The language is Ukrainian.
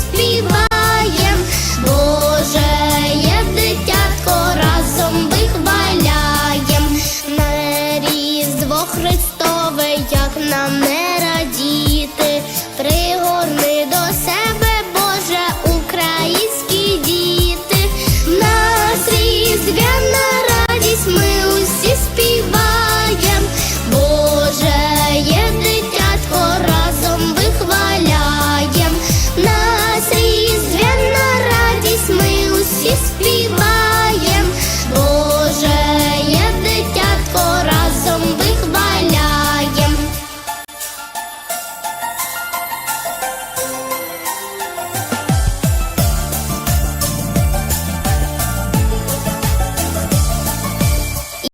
співаєм, Боже, є дитятко, разом вихваляєм, на різдво Христове, як на мене.